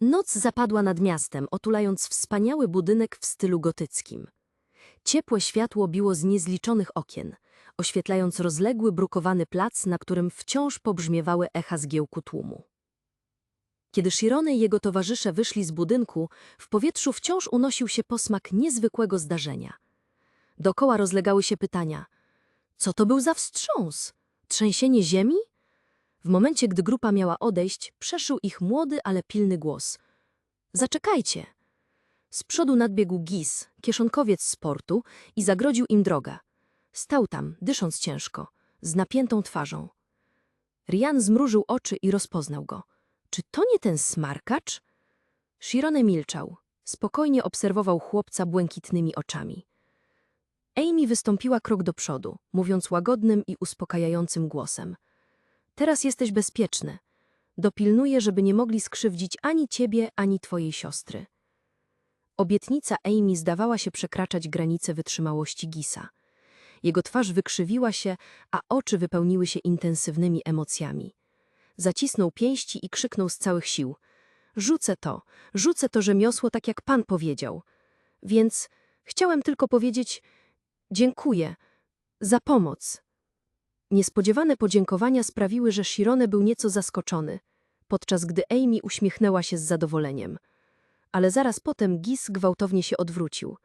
Noc zapadła nad miastem, otulając wspaniały budynek w stylu gotyckim. Ciepłe światło biło z niezliczonych okien, oświetlając rozległy, brukowany plac, na którym wciąż pobrzmiewały echa zgiełku tłumu. Kiedy Shirone i jego towarzysze wyszli z budynku, w powietrzu wciąż unosił się posmak niezwykłego zdarzenia. Dokoła rozlegały się pytania. Co to był za wstrząs? Trzęsienie ziemi? W momencie, gdy grupa miała odejść, przeszył ich młody, ale pilny głos. Zaczekajcie. Z przodu nadbiegł Gis, kieszonkowiec sportu, i zagrodził im drogę. Stał tam, dysząc ciężko, z napiętą twarzą. Rian zmrużył oczy i rozpoznał go. Czy to nie ten smarkacz? Shirone milczał. Spokojnie obserwował chłopca błękitnymi oczami. Amy wystąpiła krok do przodu, mówiąc łagodnym i uspokajającym głosem. Teraz jesteś bezpieczny. Dopilnuję, żeby nie mogli skrzywdzić ani ciebie, ani twojej siostry. Obietnica Amy zdawała się przekraczać granice wytrzymałości Gisa. Jego twarz wykrzywiła się, a oczy wypełniły się intensywnymi emocjami. Zacisnął pięści i krzyknął z całych sił. Rzucę to, rzucę to rzemiosło tak jak pan powiedział. Więc chciałem tylko powiedzieć dziękuję za pomoc. Niespodziewane podziękowania sprawiły, że Shirone był nieco zaskoczony, podczas gdy Amy uśmiechnęła się z zadowoleniem. Ale zaraz potem Gis gwałtownie się odwrócił.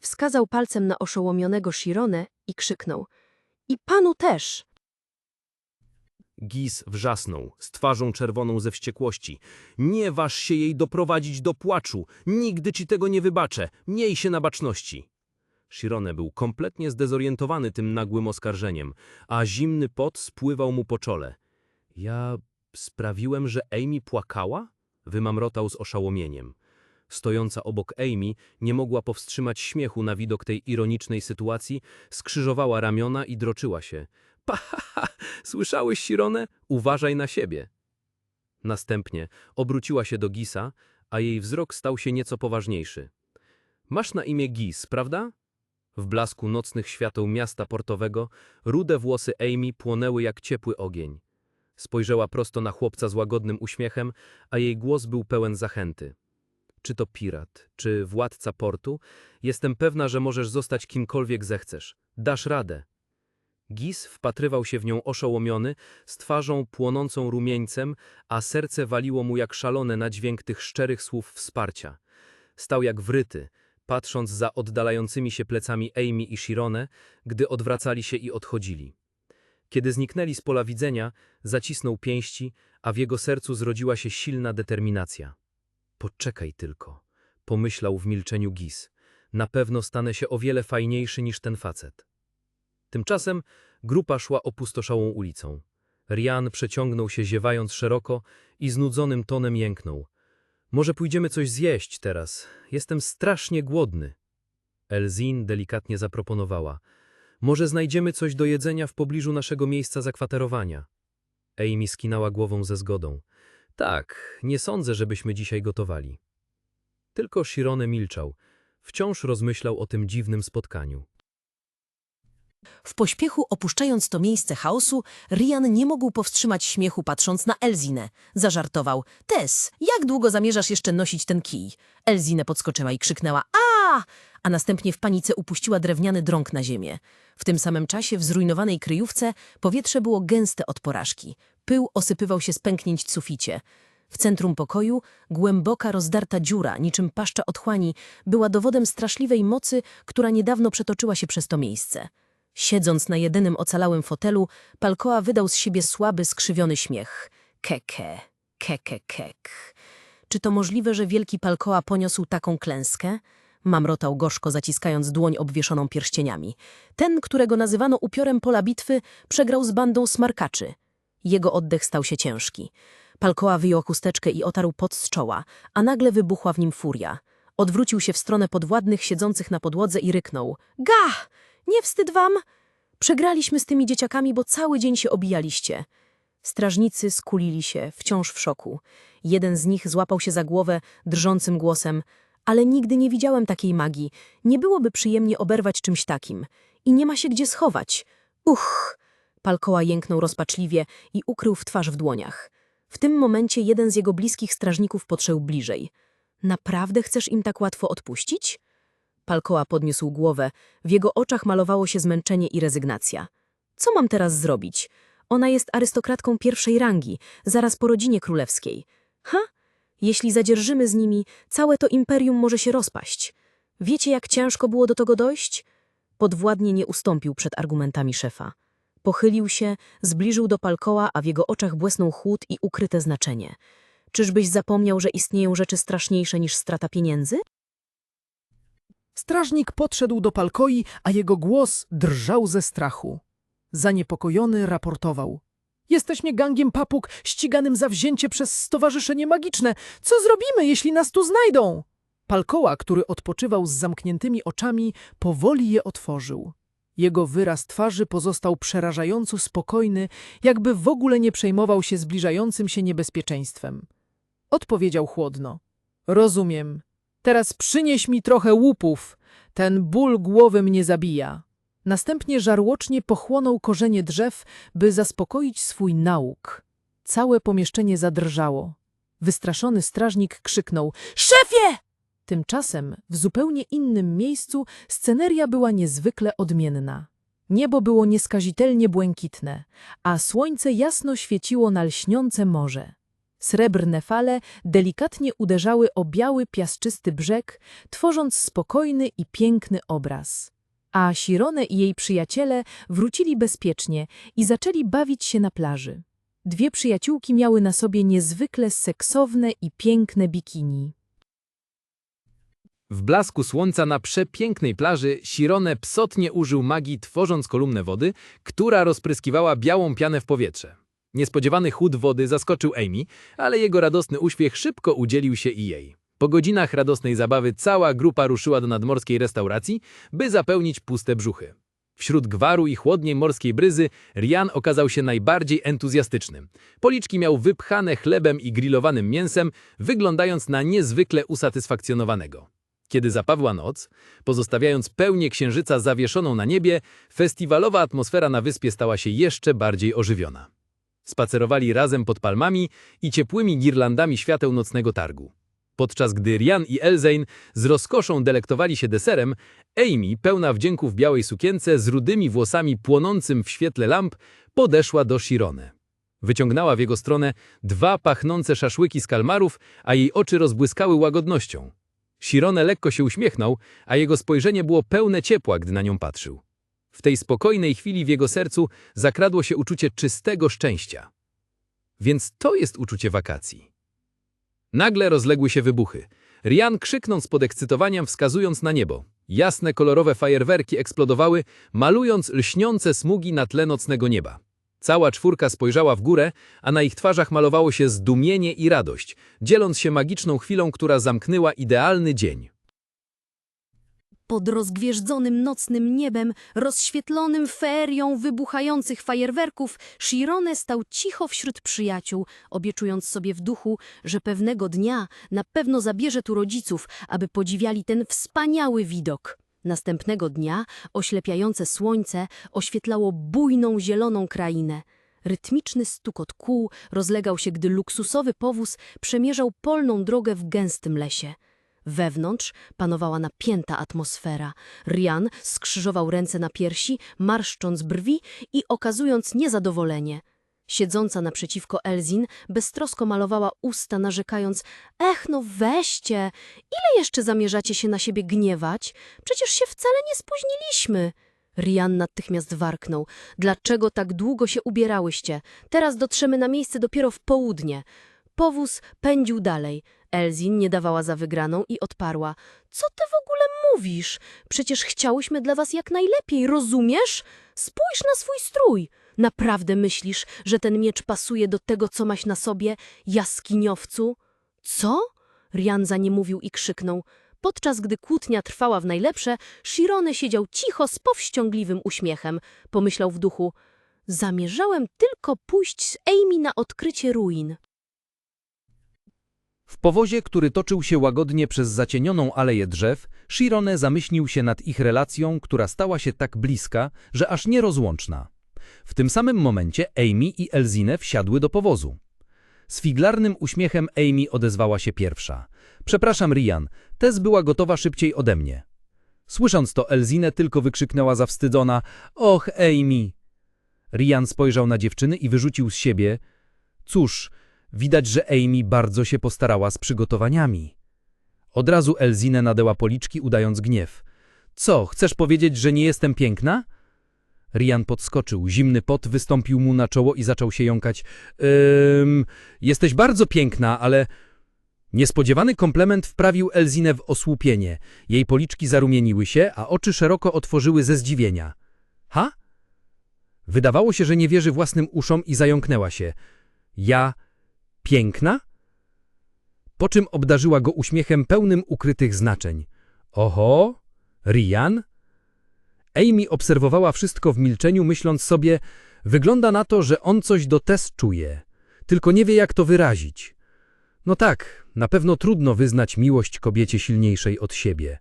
Wskazał palcem na oszołomionego Shirone i krzyknął. I panu też! Gis wrzasnął, z twarzą czerwoną ze wściekłości. Nie waż się jej doprowadzić do płaczu. Nigdy ci tego nie wybaczę. Miej się na baczności. Shirone był kompletnie zdezorientowany tym nagłym oskarżeniem, a zimny pot spływał mu po czole. Ja sprawiłem, że Amy płakała? Wymamrotał z oszałomieniem. Stojąca obok Amy nie mogła powstrzymać śmiechu na widok tej ironicznej sytuacji, skrzyżowała ramiona i droczyła się. Pa, ha, ha, słyszałeś, Sirone? Uważaj na siebie. Następnie obróciła się do Gisa, a jej wzrok stał się nieco poważniejszy. Masz na imię Gis, prawda? W blasku nocnych świateł miasta portowego rude włosy Amy płonęły jak ciepły ogień. Spojrzała prosto na chłopca z łagodnym uśmiechem, a jej głos był pełen zachęty. Czy to pirat, czy władca portu, jestem pewna, że możesz zostać kimkolwiek zechcesz. Dasz radę. Gis wpatrywał się w nią oszołomiony, z twarzą płonącą rumieńcem, a serce waliło mu jak szalone na dźwięk tych szczerych słów wsparcia. Stał jak wryty, patrząc za oddalającymi się plecami Amy i Shirone, gdy odwracali się i odchodzili. Kiedy zniknęli z pola widzenia, zacisnął pięści, a w jego sercu zrodziła się silna determinacja. Poczekaj tylko, pomyślał w milczeniu Gis. Na pewno stanę się o wiele fajniejszy niż ten facet. Tymczasem grupa szła opustoszałą ulicą. Rian przeciągnął się ziewając szeroko i znudzonym tonem jęknął. Może pójdziemy coś zjeść teraz? Jestem strasznie głodny. Elzin delikatnie zaproponowała. Może znajdziemy coś do jedzenia w pobliżu naszego miejsca zakwaterowania. Amy skinęła głową ze zgodą. Tak, nie sądzę, żebyśmy dzisiaj gotowali. Tylko Shirone milczał. Wciąż rozmyślał o tym dziwnym spotkaniu. W pośpiechu opuszczając to miejsce chaosu, Rian nie mógł powstrzymać śmiechu patrząc na Elzinę. Zażartował. Tess, jak długo zamierzasz jeszcze nosić ten kij? Elzinę podskoczyła i krzyknęła a, a następnie w panice upuściła drewniany drąg na ziemię. W tym samym czasie w zrujnowanej kryjówce powietrze było gęste od porażki. Pył osypywał się z pęknięć w suficie. W centrum pokoju głęboka, rozdarta dziura, niczym paszcza otchłani, była dowodem straszliwej mocy, która niedawno przetoczyła się przez to miejsce. Siedząc na jedynym ocalałym fotelu, Palkoa wydał z siebie słaby, skrzywiony śmiech. Keke, keke, kek. Czy to możliwe, że wielki Palkoa poniósł taką klęskę? Mamrotał gorzko, zaciskając dłoń obwieszoną pierścieniami. Ten, którego nazywano upiorem pola bitwy, przegrał z bandą smarkaczy. Jego oddech stał się ciężki. Palkoa wyjął chusteczkę i otarł pot z czoła, a nagle wybuchła w nim furia. Odwrócił się w stronę podwładnych siedzących na podłodze i ryknął. Ga! Nie wstyd wam? Przegraliśmy z tymi dzieciakami, bo cały dzień się obijaliście. Strażnicy skulili się, wciąż w szoku. Jeden z nich złapał się za głowę, drżącym głosem. Ale nigdy nie widziałem takiej magii. Nie byłoby przyjemnie oberwać czymś takim. I nie ma się gdzie schować. Uch! Palkoła jęknął rozpaczliwie i ukrył w twarz w dłoniach. W tym momencie jeden z jego bliskich strażników podszedł bliżej. Naprawdę chcesz im tak łatwo odpuścić? Palkoa podniósł głowę. W jego oczach malowało się zmęczenie i rezygnacja. Co mam teraz zrobić? Ona jest arystokratką pierwszej rangi, zaraz po rodzinie królewskiej. Ha? Jeśli zadzierżymy z nimi, całe to imperium może się rozpaść. Wiecie, jak ciężko było do tego dojść? Podwładnie nie ustąpił przed argumentami szefa. Pochylił się, zbliżył do Palkoła, a w jego oczach błysnął chłód i ukryte znaczenie. Czyżbyś zapomniał, że istnieją rzeczy straszniejsze niż strata pieniędzy? Strażnik podszedł do Palkoi, a jego głos drżał ze strachu. Zaniepokojony raportował. Jesteśmy gangiem papug ściganym za wzięcie przez stowarzyszenie magiczne. Co zrobimy, jeśli nas tu znajdą? Palkoła, który odpoczywał z zamkniętymi oczami, powoli je otworzył. Jego wyraz twarzy pozostał przerażająco spokojny, jakby w ogóle nie przejmował się zbliżającym się niebezpieczeństwem. Odpowiedział chłodno. Rozumiem. Teraz przynieś mi trochę łupów. Ten ból głowy mnie zabija. Następnie żarłocznie pochłonął korzenie drzew, by zaspokoić swój nauk. Całe pomieszczenie zadrżało. Wystraszony strażnik krzyknął: Szefie! Tymczasem w zupełnie innym miejscu sceneria była niezwykle odmienna. Niebo było nieskazitelnie błękitne, a słońce jasno świeciło na lśniące morze. Srebrne fale delikatnie uderzały o biały, piaszczysty brzeg, tworząc spokojny i piękny obraz. A Sirone i jej przyjaciele wrócili bezpiecznie i zaczęli bawić się na plaży. Dwie przyjaciółki miały na sobie niezwykle seksowne i piękne bikini. W blasku słońca na przepięknej plaży Sirone psotnie użył magii, tworząc kolumnę wody, która rozpryskiwała białą pianę w powietrze. Niespodziewany chód wody zaskoczył Amy, ale jego radosny uśmiech szybko udzielił się i jej. Po godzinach radosnej zabawy cała grupa ruszyła do nadmorskiej restauracji, by zapełnić puste brzuchy. Wśród gwaru i chłodniej morskiej bryzy Rian okazał się najbardziej entuzjastycznym. Policzki miał wypchane chlebem i grillowanym mięsem, wyglądając na niezwykle usatysfakcjonowanego. Kiedy zapadła noc, pozostawiając pełnię księżyca zawieszoną na niebie, festiwalowa atmosfera na wyspie stała się jeszcze bardziej ożywiona. Spacerowali razem pod palmami i ciepłymi girlandami świateł nocnego targu. Podczas gdy Rian i Elzein z rozkoszą delektowali się deserem, Amy, pełna wdzięku w białej sukience z rudymi włosami płonącym w świetle lamp, podeszła do Shirone. Wyciągnęła w jego stronę dwa pachnące szaszłyki z kalmarów, a jej oczy rozbłyskały łagodnością. Shirone lekko się uśmiechnął, a jego spojrzenie było pełne ciepła, gdy na nią patrzył. W tej spokojnej chwili w jego sercu zakradło się uczucie czystego szczęścia. Więc to jest uczucie wakacji. Nagle rozległy się wybuchy. Rian krzyknąc z podekscytowaniem, wskazując na niebo. Jasne, kolorowe fajerwerki eksplodowały, malując lśniące smugi na tle nocnego nieba. Cała czwórka spojrzała w górę, a na ich twarzach malowało się zdumienie i radość, dzieląc się magiczną chwilą, która zamknęła idealny dzień. Pod rozgwieżdzonym nocnym niebem, rozświetlonym ferią wybuchających fajerwerków, Shirone stał cicho wśród przyjaciół, obiecując sobie w duchu, że pewnego dnia na pewno zabierze tu rodziców, aby podziwiali ten wspaniały widok. Następnego dnia oślepiające słońce oświetlało bujną zieloną krainę. Rytmiczny stukot kół rozlegał się, gdy luksusowy powóz przemierzał polną drogę w gęstym lesie. Wewnątrz panowała napięta atmosfera. Rian skrzyżował ręce na piersi, marszcząc brwi i okazując niezadowolenie. Siedząca naprzeciwko Elzin beztrosko malowała usta, narzekając Ech, no weźcie! Ile jeszcze zamierzacie się na siebie gniewać? Przecież się wcale nie spóźniliśmy. Rian natychmiast warknął. Dlaczego tak długo się ubierałyście? Teraz dotrzemy na miejsce dopiero w południe. Powóz pędził dalej. Elzin nie dawała za wygraną i odparła. Co ty w ogóle mówisz? Przecież chciałyśmy dla was jak najlepiej, rozumiesz? Spójrz na swój strój. Naprawdę myślisz, że ten miecz pasuje do tego, co maś na sobie, jaskiniowcu? Co? Rian za nie mówił i krzyknął. Podczas gdy kłótnia trwała w najlepsze, Shirone siedział cicho z powściągliwym uśmiechem. Pomyślał w duchu. Zamierzałem tylko pójść z Amy na odkrycie ruin. W powozie, który toczył się łagodnie przez zacienioną aleję drzew, Shirone zamyślił się nad ich relacją, która stała się tak bliska, że aż nierozłączna. W tym samym momencie Amy i Elzine wsiadły do powozu. Z figlarnym uśmiechem Amy odezwała się pierwsza. Przepraszam, Rian, Tess była gotowa szybciej ode mnie. Słysząc to, Elzinę tylko wykrzyknęła zawstydzona. Och, Amy! Rian spojrzał na dziewczyny i wyrzucił z siebie. Cóż, widać, że Amy bardzo się postarała z przygotowaniami. Od razu Elzinę nadęła policzki, udając gniew. Co, chcesz powiedzieć, że nie jestem piękna? Rian podskoczył, zimny pot wystąpił mu na czoło i zaczął się jąkać. Ym, jesteś bardzo piękna, ale... Niespodziewany komplement wprawił Elzinę w osłupienie. Jej policzki zarumieniły się, a oczy szeroko otworzyły ze zdziwienia. Ha? Wydawało się, że nie wierzy własnym uszom i zająknęła się. Ja... piękna? Po czym obdarzyła go uśmiechem pełnym ukrytych znaczeń. Oho, Rian? Amy obserwowała wszystko w milczeniu, myśląc sobie, wygląda na to, że on coś do Tess czuje, tylko nie wie jak to wyrazić. No tak, na pewno trudno wyznać miłość kobiecie silniejszej od siebie.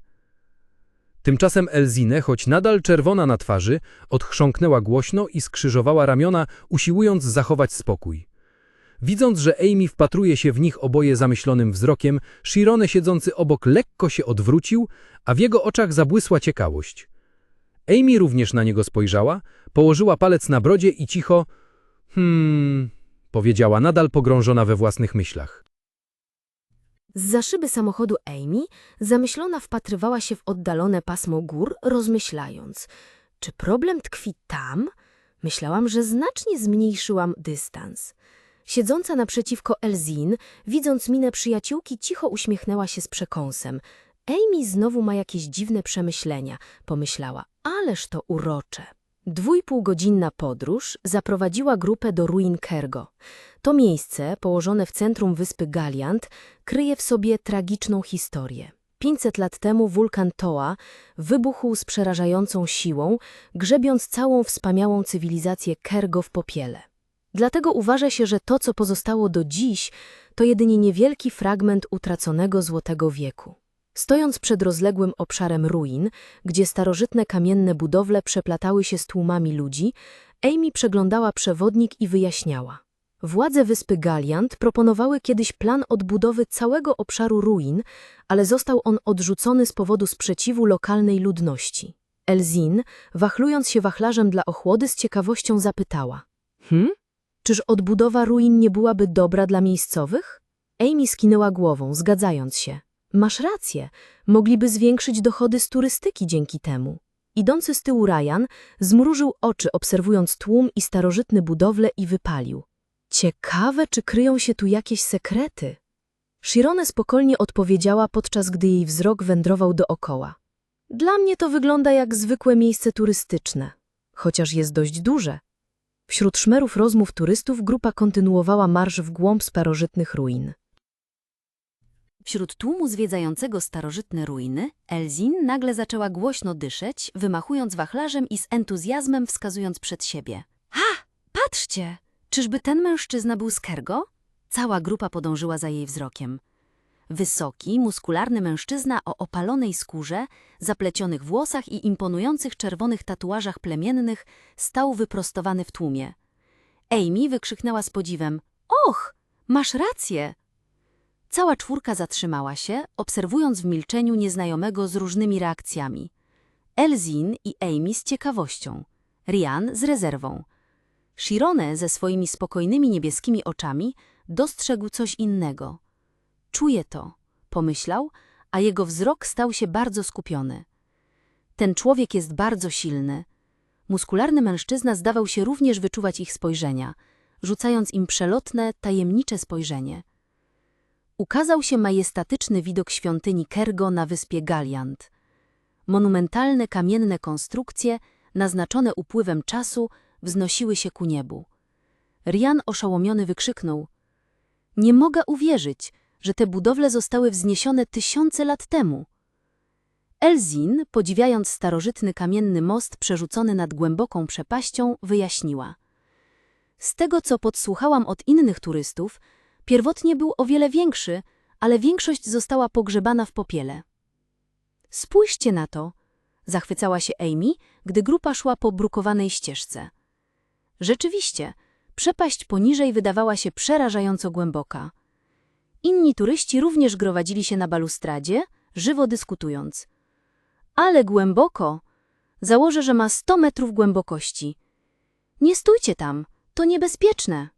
Tymczasem Elzinę, choć nadal czerwona na twarzy, odchrząknęła głośno i skrzyżowała ramiona, usiłując zachować spokój. Widząc, że Amy wpatruje się w nich oboje zamyślonym wzrokiem, Shirone siedzący obok lekko się odwrócił, a w jego oczach zabłysła ciekawość. Amy również na niego spojrzała, położyła palec na brodzie i cicho hmm, powiedziała nadal pogrążona we własnych myślach. Z szyby samochodu Amy zamyślona wpatrywała się w oddalone pasmo gór, rozmyślając, czy problem tkwi tam? Myślałam, że znacznie zmniejszyłam dystans. Siedząca naprzeciwko Elzin, widząc minę przyjaciółki, cicho uśmiechnęła się z przekąsem. Amy znowu ma jakieś dziwne przemyślenia, pomyślała, ależ to urocze. Dwójpółgodzinna podróż zaprowadziła grupę do ruin Kergo. To miejsce, położone w centrum wyspy Galiant, kryje w sobie tragiczną historię. 500 lat temu wulkan Toa wybuchł z przerażającą siłą, grzebiąc całą wspaniałą cywilizację Kergo w popiele. Dlatego uważa się, że to, co pozostało do dziś, to jedynie niewielki fragment utraconego złotego wieku. Stojąc przed rozległym obszarem ruin, gdzie starożytne kamienne budowle przeplatały się z tłumami ludzi, Amy przeglądała przewodnik i wyjaśniała. Władze wyspy Galiant proponowały kiedyś plan odbudowy całego obszaru ruin, ale został on odrzucony z powodu sprzeciwu lokalnej ludności. Elzin, wachlując się wachlarzem dla ochłody, z ciekawością zapytała. Hm? Czyż odbudowa ruin nie byłaby dobra dla miejscowych? Amy skinęła głową, zgadzając się. Masz rację, mogliby zwiększyć dochody z turystyki dzięki temu. Idący z tyłu Ryan zmrużył oczy, obserwując tłum i starożytne budowle i wypalił. Ciekawe, czy kryją się tu jakieś sekrety. Shirone spokojnie odpowiedziała, podczas gdy jej wzrok wędrował dookoła. Dla mnie to wygląda jak zwykłe miejsce turystyczne, chociaż jest dość duże. Wśród szmerów rozmów turystów grupa kontynuowała marsz w głąb starożytnych ruin. Wśród tłumu zwiedzającego starożytne ruiny, Elzin nagle zaczęła głośno dyszeć, wymachując wachlarzem i z entuzjazmem wskazując przed siebie. Ha! Patrzcie! Czyżby ten mężczyzna był z Kergo? Cała grupa podążyła za jej wzrokiem. Wysoki, muskularny mężczyzna o opalonej skórze, zaplecionych włosach i imponujących czerwonych tatuażach plemiennych stał wyprostowany w tłumie. Amy wykrzyknęła z podziwem: Och, masz rację! Cała czwórka zatrzymała się, obserwując w milczeniu nieznajomego z różnymi reakcjami. Elzin i Amy z ciekawością, Rian z rezerwą. Shirone ze swoimi spokojnymi niebieskimi oczami dostrzegł coś innego. Czuje to, pomyślał, a jego wzrok stał się bardzo skupiony. Ten człowiek jest bardzo silny. Muskularny mężczyzna zdawał się również wyczuwać ich spojrzenia, rzucając im przelotne, tajemnicze spojrzenie ukazał się majestatyczny widok świątyni Kergo na wyspie Galiant. Monumentalne kamienne konstrukcje, naznaczone upływem czasu, wznosiły się ku niebu. Rian oszołomiony wykrzyknął: Nie mogę uwierzyć, że te budowle zostały wzniesione tysiące lat temu. Elzin, podziwiając starożytny kamienny most przerzucony nad głęboką przepaścią, wyjaśniła. Z tego, co podsłuchałam od innych turystów, Pierwotnie był o wiele większy, ale większość została pogrzebana w popiele. Spójrzcie na to, zachwycała się Amy, gdy grupa szła po brukowanej ścieżce. Rzeczywiście, Przepaść poniżej wydawała się przerażająco głęboka. Inni turyści również gromadzili się na balustradzie, żywo dyskutując. Ale głęboko! Założę, że ma 100 metrów głębokości. Nie stójcie tam, to niebezpieczne.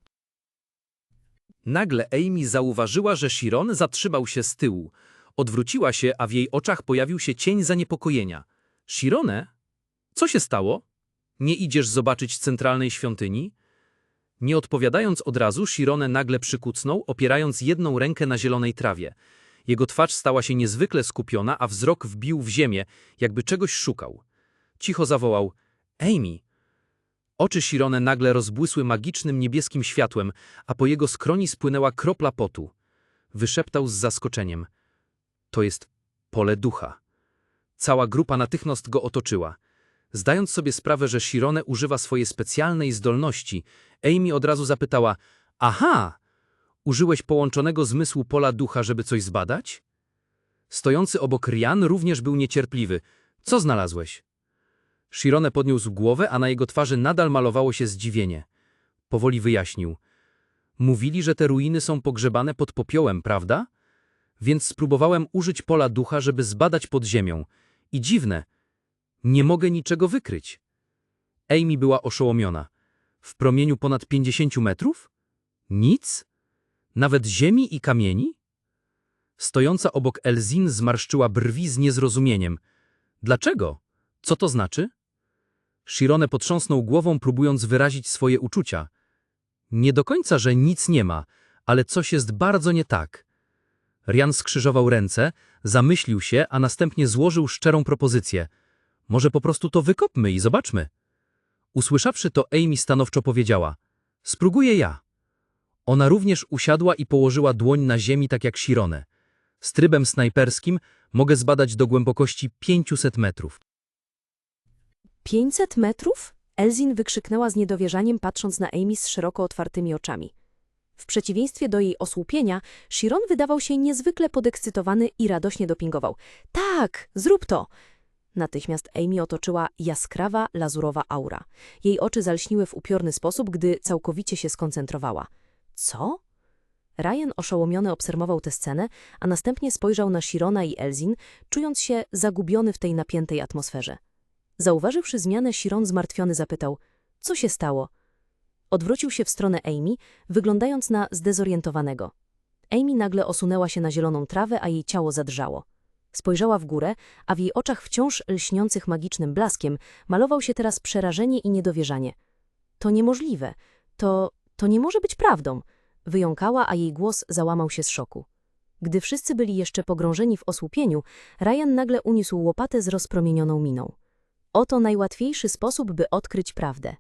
Nagle Amy zauważyła, że Chiron zatrzymał się z tyłu. Odwróciła się, a w jej oczach pojawił się cień zaniepokojenia. Chirone? Co się stało? Nie idziesz zobaczyć centralnej świątyni? Nie odpowiadając od razu, Chirone nagle przykucnął, opierając jedną rękę na zielonej trawie. Jego twarz stała się niezwykle skupiona, a wzrok wbił w ziemię, jakby czegoś szukał. Cicho zawołał – Amy! Oczy Chirone nagle rozbłysły magicznym niebieskim światłem, a po jego skroni spłynęła kropla potu. Wyszeptał z zaskoczeniem. To jest pole ducha. Cała grupa natychmiast go otoczyła. Zdając sobie sprawę, że Chirone używa swojej specjalnej zdolności, Amy od razu zapytała, aha, użyłeś połączonego zmysłu pola ducha, żeby coś zbadać? Stojący obok Rian również był niecierpliwy. Co znalazłeś? Chirone podniósł głowę, a na jego twarzy nadal malowało się zdziwienie. Powoli wyjaśnił. Mówili, że te ruiny są pogrzebane pod popiołem, prawda? Więc spróbowałem użyć pola ducha, żeby zbadać pod ziemią. I dziwne, nie mogę niczego wykryć. Amy była oszołomiona. W promieniu ponad 50 metrów? Nic? Nawet ziemi i kamieni? Stojąca obok Elzin zmarszczyła brwi z niezrozumieniem. Dlaczego? Co to znaczy? Shirone potrząsnął głową, próbując wyrazić swoje uczucia. Nie do końca, że nic nie ma, ale coś jest bardzo nie tak. Rian skrzyżował ręce, zamyślił się, a następnie złożył szczerą propozycję. Może po prostu to wykopmy i zobaczmy. Usłyszawszy to, Amy stanowczo powiedziała. Spróbuję ja. Ona również usiadła i położyła dłoń na ziemi, tak jak Shirone. Z trybem snajperskim mogę zbadać do głębokości 500 metrów. 500 metrów? Elzin wykrzyknęła z niedowierzaniem, patrząc na Amy z szeroko otwartymi oczami. W przeciwieństwie do jej osłupienia, Chiron wydawał się niezwykle podekscytowany i radośnie dopingował. Tak, zrób to! Natychmiast Amy otoczyła jaskrawa, lazurowa aura. Jej oczy zalśniły w upiorny sposób, gdy całkowicie się skoncentrowała. Co? Ryan oszołomiony obserwował tę scenę, a następnie spojrzał na Chirona i Elzin, czując się zagubiony w tej napiętej atmosferze. Zauważywszy zmianę, Chiron zmartwiony zapytał, co się stało? Odwrócił się w stronę Amy, wyglądając na zdezorientowanego. Amy nagle osunęła się na zieloną trawę, a jej ciało zadrżało. Spojrzała w górę, a w jej oczach wciąż lśniących magicznym blaskiem malował się teraz przerażenie i niedowierzanie. To niemożliwe. To, to nie może być prawdą. Wyjąkała, a jej głos załamał się z szoku. Gdy wszyscy byli jeszcze pogrążeni w osłupieniu, Ryan nagle uniósł łopatę z rozpromienioną miną. Oto najłatwiejszy sposób, by odkryć prawdę.